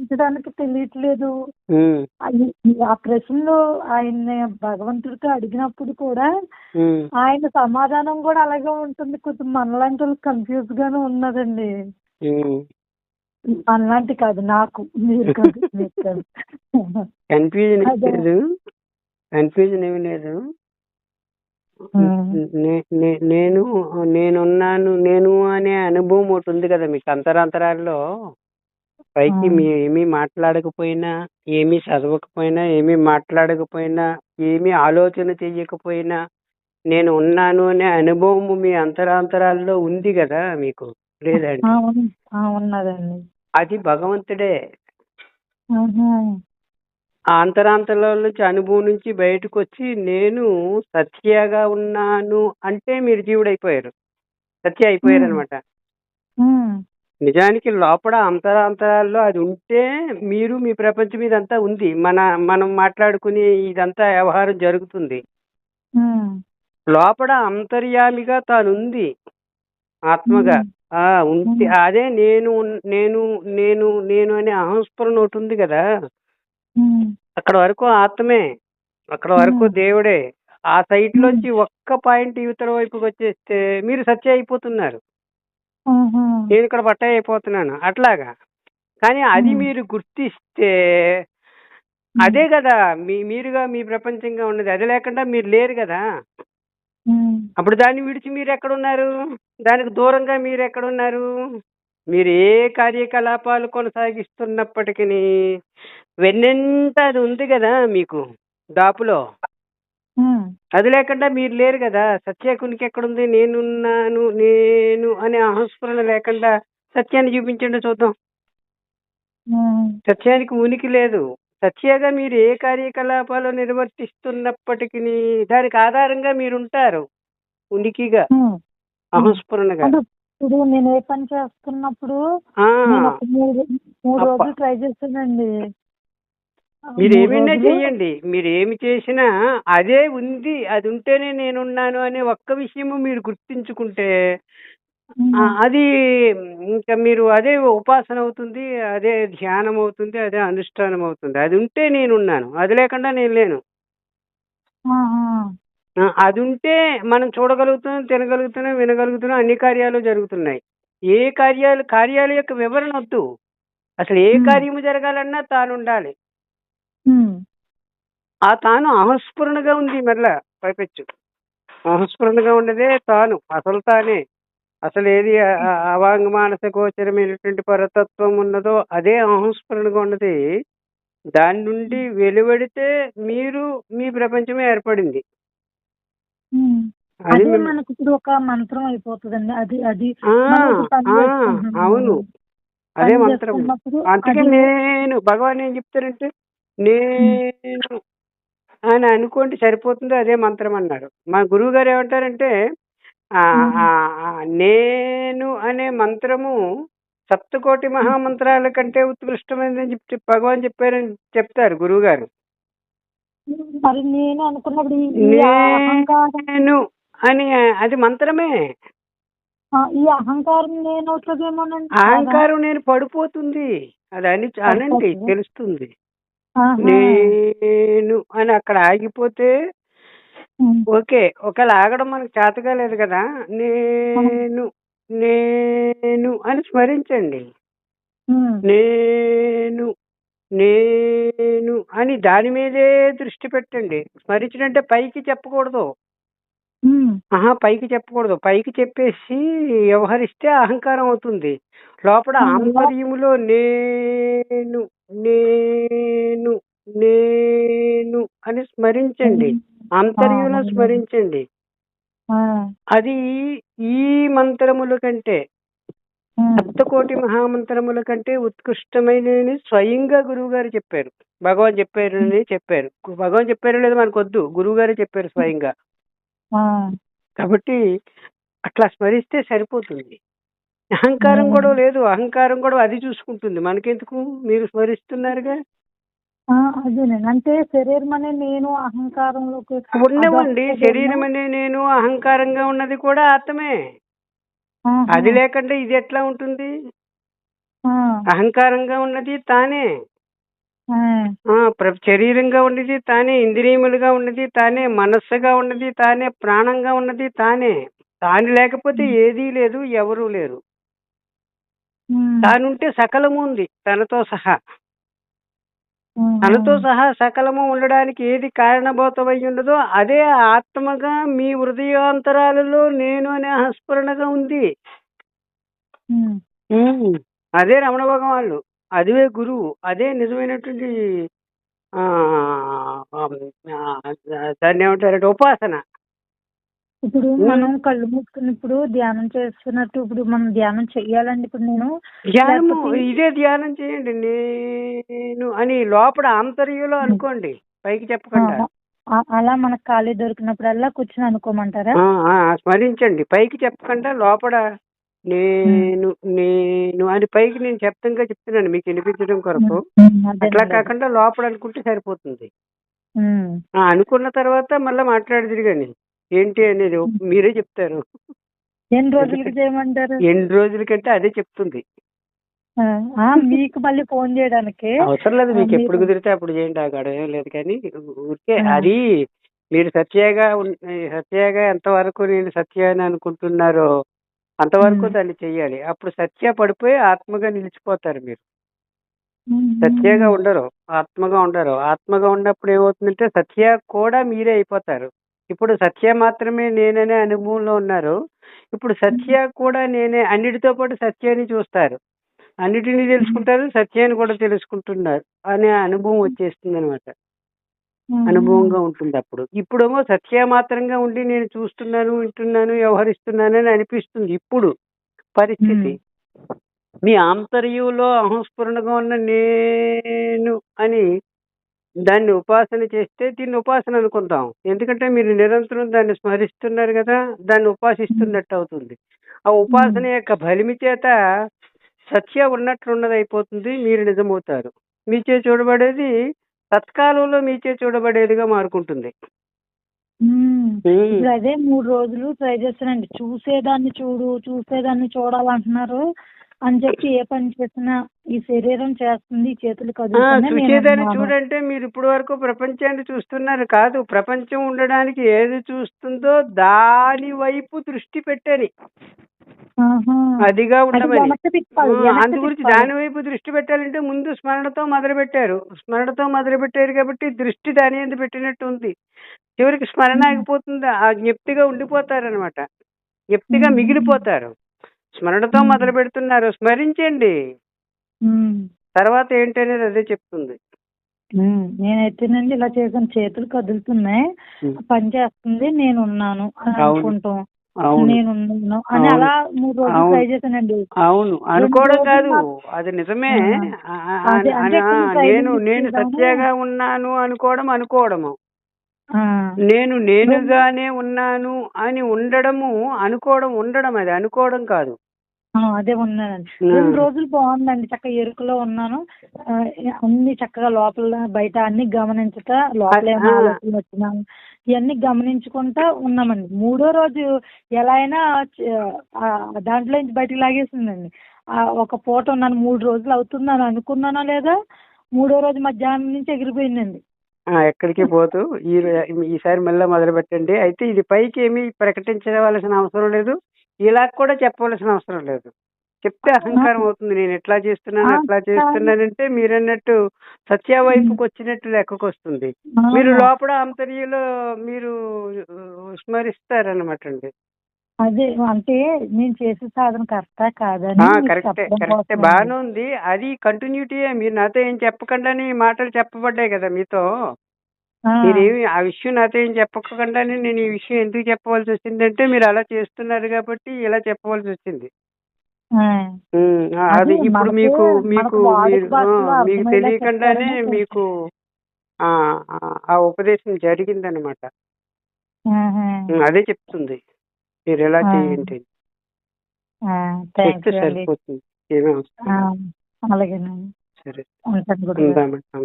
గుర్తించడానికి తెలియట్లేదు. ఆ ప్రశ్నలు ఆయన భగవంతుడితో అడిగినప్పుడు కూడా. ఆయన సమాధానం కూడా అలాగే ఉంటుంది. కొంచెం మనలాంటి వాళ్ళకి కన్ఫ్యూజ్ గానే ఉన్నదండి. మనలాంటి కాదు నాకు. మీరు కాదు. కన్ఫ్యూజన్. లేదు. కన్ఫ్యూజన్ ఏమీ లేదు. నేను నేనున్నాను నేను అనే అనుభవం ఒకటి ఉంది కదా మీకు అంతరాంతరాల్లో. పైకి. మీ ఏమీ మాట్లాడకపోయినా ఏమీ చదవకపోయినా ఏమీ మాట్లాడకపోయినా ఏమీ ఆలోచన చెయ్యకపోయినా నేను ఉన్నాను అనే అనుభవం మీ అంతరాంతరాల్లో ఉంది కదా మీకు? లేదండి. ఆ, ఉన్- ఆ, ఉన్నదండి. అది భగవంతుడే. ఆహా. ఆ అంతరాంతరాల నుంచి అనుభవం నుంచి బయటకు వచ్చి నేను సత్యగా ఉన్నాను అంటే మీరు జీవుడైపోయారు. సత్య అయిపోయారు అనమాట. నిజానికి లోపల అంతరాంతరాల్లో అది ఉంటే మీరు మీ ప్రపంచం ఇదంతా ఉంది మన మనం మాట్లాడుకుని ఇదంతా వ్యవహారం జరుగుతుంది. లోపల అంతర్యామిగా తాను ఉంది ఆత్మగా ఆ ఉంటే. అదే నేను నేను నేను నేను అనే అహంస్ఫురణ ఒకటి ఉంది కదా. అక్కడ వరకు ఆత్మే అక్కడ వరకు. దేవుడే ఆ సైట్ లోంచి ఒక్క పాయింట్ యువతల వైపుకి వచ్చేస్తే మీరు సత్య అయిపోతున్నారు. నేను ఇక్కడ బట్ట అయిపోతున్నాను. అట్లాగా. కానీ అది. మీరు గుర్తిస్తే అదే కదా. మీ మీరుగా మీ ప్రపంచంగా ఉన్నది. అది లేకుండా మీరు లేరు కదా. అప్పుడు దాన్ని విడిచి మీరు ఎక్కడున్నారు దానికి దూరంగా మీరు ఎక్కడున్నారు మీరు ఏ కార్యకలాపాలు కొనసాగిస్తున్నప్పటికీ వెన్నెంత అది ఉంది కదా మీకు దాపులో. అది లేకుండా మీరు లేరు కదా. సత్యకునికి ఎక్కడుంది? నేనున్నాను నేను అనే అహస్ఫురణ లేకుండా సత్యాన్ని చూపించండి చూద్దాం. సత్యానికి ఉనికి లేదు. సత్యగా మీరు ఏ కార్యకలాపాలు నిర్వర్తిస్తున్నప్పటికీ దానికి ఆధారంగా మీరు ఉంటారు ఉనికిగా. అహస్ఫురణగా ఇప్పుడు నేను ఏ పని చేస్తున్నప్పుడు మూడు. రోజులు ట్రై చేశానండి మీరు ఏమైనా చెయ్యండి. మీరు ఏమి చేసినా అదే ఉంది అది ఉంటేనే నేనున్నాను అనే ఒక్క విషయము మీరు గుర్తించుకుంటే అది ఇంకా మీరు అదే ఉపాసన అవుతుంది అదే ధ్యానం అవుతుంది అదే అనుష్ఠానం అవుతుంది. అది ఉంటే నేనున్నాను. అది లేకుండా నేను లేను. అది ఉంటే మనం చూడగలుగుతున్నాం తినగలుగుతున్నాం వినగలుగుతున్నాం అన్ని కార్యాలు జరుగుతున్నాయి. ఏ కార్యాలు కార్యాల యొక్క వివరణ వద్దు. అసలు ఏ. కార్యము జరగాలన్నా తాను ఉండాలి. ఆ తాను అహస్ఫురణగా ఉంది మరలా పైపెచ్చు. అహస్ఫురణగా ఉన్నదే తాను అసలు తానే. అసలు ఏది అవాంగ మానస గోచరమైనటువంటి పరతత్వం ఉన్నదో అదే అహంస్ఫురణగా ఉన్నది. దాని నుండి వెలువడితే మీరు మీ ప్రపంచమే ఏర్పడింది. అది మనకు ఇప్పుడు ఒక మంత్రం అయిపోతుందండి. అది అది. అవును. అదే మంత్రం అందుకే అది- నేను భగవాన్ ఏం చెప్తారంటే నేను అని అనుకోండి సరిపోతుంది అదే మంత్రం అన్నారు మా గురువు గారు ఏమంటారంటే నేను అనే మంత్రము సప్తకోటి మహామంత్రాల కంటే ఉత్కృష్టమైనదని చెప్పి భగవాన్ చెప్పారని చెప్తారు గురువు గారు మరి నేను అనుకున్నప్పుడు నేను అని అది మంత్రమే. ఈ అహంకారం నేను అహంకారం నేను పడిపోతుంది. అది అని అనండి. తెలుస్తుంది. ఆహా. నేను అని అక్కడ ఆగిపోతే. ఓకే ఒకవేళ ఆగడం మనకు చేతగా లేదు కదా నేను నేను అని స్మరించండి. నేను నేను అని దాని మీదే దృష్టి పెట్టండి స్మరించడం అంటే పైకి చెప్పకూడదు. ఆహా పైకి చెప్పకూడదు. పైకి చెప్పేసి వ్యవహరిస్తే అహంకారం అవుతుంది. లోపల. ఆంతర్యములో నేను నేను నేను అని స్మరించండి. ఆంతర్యంలో స్మరించండి. అది ఈ మంత్రముల కంటే. సప్తకోటి మహామంత్రముల కంటే ఉత్కృష్టమైన స్వయంగా గురువు గారు చెప్పారు. భగవాన్ చెప్పారు అని చెప్పారు. భగవాన్ చెప్పారో లేదో మనకు వద్దు గురువు గారే చెప్పారు స్వయంగా. కాబట్టి అట్లా స్మరిస్తే సరిపోతుంది. అహంకారం. కూడా లేదు అహంకారం కూడా అది చూసుకుంటుంది. మనకెందుకు మీరు స్మరిస్తున్నారుగా? అదేనండి. అంటే శరీరం అనే నేను అహంకారంలోకి అదొక్కటేనా? శరీరం అనే నేను అహంకారంగా ఉన్నది కూడా ఆత్మే. అది లేకుండా ఇది ఎట్లా ఉంటుంది? అహంకారంగా ఉన్నది తానే. శరీరంగా ఉన్నది తానే ఇంద్రియములుగా ఉన్నది తానే మనస్సుగా ఉన్నది తానే ప్రాణంగా ఉన్నది తానే. తాను లేకపోతే ఏదీ లేదు ఎవరూ లేరు. తానుంటే సకలము ఉంది తనతో సహా. తనతో సహా సకలము ఉండడానికి ఏది కారణభూతమై ఉండదో అదే ఆత్మగా మీ హృదయాంతరాలలో నేను అనే హస్ఫురణగా ఉంది. అదే రమణ భగవాన్లు. అదే గురువు అదే నిజమైనటువంటి దాన్ని ఏమంటారంటే ఉపాసన. ఇప్పుడు మనం కళ్ళు మూసుకున్నప్పుడు ధ్యానం చేస్తున్నట్టు ఇప్పుడు మనం ధ్యానం చెయ్యాలండి ఇప్పుడు నేను. ధ్యానము ఇదే ధ్యానం చేయండి. నేను అని లోపల ఆంతర్యంలో అనుకోండి పైకి చెప్పకుండా. అలా మనకు ఖాళీ దొరికినప్పుడల్లా కూర్చొని అనుకోమంటారా? స్మరించండి. పైకి చెప్పకుండా లోపల నేను నేను అని పైకి నేను చెప్తంగా చెప్తున్నాను మీకు వినిపించడం కొరకు. అట్లా. కాకుండా లోపల అనుకుంటే సరిపోతుంది. అనుకున్న తర్వాత మళ్ళీ మాట్లాడదురు కానీ ఏంటి అనేది మీరే చెప్తారు. ఎన్ని రోజులకి చేయమంటారు? ఎన్ని రోజుల కంటే అదే చెప్తుంది. మీకు మళ్ళీ ఫోన్ చేయడానికి అవసరం లేదు. మీకు ఎప్పుడు కుదిరితే అప్పుడు చేయండి. ఆ గొడవ లేదు కానీ ఊరికే. అది మీరు సత్యగా సత్యగా ఎంతవరకు నేను సత్య అని అనుకుంటున్నారో అంతవరకు. దాన్ని చెయ్యాలి. అప్పుడు సత్య పడిపోయి ఆత్మగా నిలిచిపోతారు మీరు. సత్యగా ఉండరు ఆత్మగా ఉండరు. ఆత్మగా ఉన్నప్పుడు ఏమవుతుందంటే సత్య కూడా మీరే అయిపోతారు. ఇప్పుడు సత్య మాత్రమే నేననే అనుభవంలో ఉన్నారు. ఇప్పుడు సత్య కూడా నేనే అన్నిటితో పాటు సత్యాన్ని చూస్తారు. అన్నిటినీ తెలుసుకుంటారు సత్యాన్ని కూడా తెలుసుకుంటున్నారు అనే అనుభవం వచ్చేస్తుంది అనమాట అనుభవంగా ఉంటుంది అప్పుడు. ఇప్పుడేమో సత్య మాత్రంగా ఉండి నేను చూస్తున్నాను వింటున్నాను వ్యవహరిస్తున్నాను అని అనిపిస్తుంది ఇప్పుడు పరిస్థితి. మీ ఆంతర్యంలో అహంస్ఫురణగా ఉన్న నేను అని దాన్ని ఉపాసన చేస్తే దీన్ని ఉపాసన అనుకుందాం ఎందుకంటే మీరు నిరంతరం దాన్ని స్మరిస్తున్నారు కదా దాన్ని ఉపాసిస్తున్నట్టు అవుతుంది. ఆ ఉపాసన యొక్క బలిమి చేత సత్య ఉన్నట్లున్నది అయిపోతుంది మీరు నిజమవుతారు. మీచే చూడబడేది తత్కాలంలో మీచే చూడబడేదిగా మారుకుంటుంది. ఇప్పుడు అదే మూడు రోజులు ట్రై చేస్తానండి చూసేదాన్ని చూడు చూసేదాన్ని చూడాలంటున్నారు అని చెప్పి ఏ పని చేసినా ఈ శరీరం చేస్తుంది ఈ చేతులు చూసేదాన్ని. చూడంటే మీరు ఇప్పటి వరకు ప్రపంచాన్ని చూస్తున్నారు కాదు ప్రపంచం ఉండడానికి ఏది చూస్తుందో దాని వైపు దృష్టి పెట్టని. అదిగా అది ఉండమని. అందు గురించి. దాని వైపు దృష్టి పెట్టాలంటే ముందు స్మరణతో మొదలు పెట్టారు స్మరణతో మొదలు పెట్టారు కాబట్టి దృష్టి దాని మీద పెట్టినట్టు ఉంది. చివరికి స్మరణ ఆగిపోతుంది? ఆ జ్ఞప్తిగా ఉండిపోతారనమాట జ్ఞప్తిగా. మిగిలిపోతారు. స్మరణతో. మొదలు పెడుతున్నారు స్మరించండి. తర్వాత ఏంటనేది అదే చెప్తుంది. నేనైతేనండి ఇలా చేసాను చేతులు కదులుతున్నాయి. పని చేస్తుంది. నేను ఉన్నాను. అనుకుంటాం. అవును నేను ఉన్నాను అని అవును. అలా మూడు రోజులు అవును. ట్రై చేశానండి అవును అనుకోవడం కాదు అది నిజమే నేను నేను. సత్యగా ఉన్నాను అనుకోవడం అనుకోవడము. నేను నేనుగానే ఉన్నాను అని ఉండడము అనుకోవడం ఉండడం అది అనుకోవడం కాదు అదే ఉన్నానండి. రెండు రోజులు బాగుందండి. చక్కగా ఎరుకలో ఉన్నాను. అన్ని చక్కగా లోపల బయట అన్ని గమనించట లోపల ఏమైనా ఆ. ఆలోచనలు వచ్చినా ఇవన్నీ గమనించుకుంటా ఉన్నామండి. మూడో రోజు ఎలా అయినా దాంట్లో నుంచి బయటకు లాగేసిందండి. ఆ, ఒక పూట ఉన్నాను మూడు రోజులు అవుతుందని అనుకున్నానో లేదా మూడో రోజు మధ్యాహ్నం నుంచి ఎగిరిపోయిందండి. ఎక్కడికి పోతూ ఈ ఈసారి మళ్ళీ మొదలు పెట్టండి అయితే ఇది పైకి ఏమీ ప్రకటించవలసిన అవసరం లేదు. ఇలా కూడా చెప్పవలసిన అవసరం లేదు. చెప్తే అహంకారం అవుతుంది. నేను ఎట్లా చేస్తున్నాను ఆ, ఎట్లా చేస్తున్నానంటే మీరు అన్నట్టు సత్య వైపుకి వచ్చినట్టు లెక్కకు వస్తుంది. మీరు లోపల అంతర్యంలో మీరు స్మరిస్తారనమాట అండి అదే అంటే నేను చేసే సాధన కరెక్టా కాదని కరెక్టే కరెక్టే బాగానే ఉంది. అది కంటిన్యూటీయే మీరు నాతో ఏం చెప్పకుండానే ఈ మాటలు చెప్పబడ్డాయి కదా మీతో. మీరేమి ఆ విషయం నాతో ఏం చెప్పకుండానే నేను ఈ విషయం ఎందుకు చెప్పవలసి వచ్చిందంటే మీరు అలా చేస్తున్నారు కాబట్టి ఇలా చెప్పవలసి వచ్చింది. అది ఇప్పుడు మీకు మీకు మీకు తెలియకుండానే మీకు ఆ ఉపదేశం జరిగిందనమాట అదే చెప్తుంది. మీరు ఎలా. చేయండి. సరిపోతుంది. ఏమీ అవసరం ఆ, లేదు. అలాగేనండి. సరే. ఉందామంటాం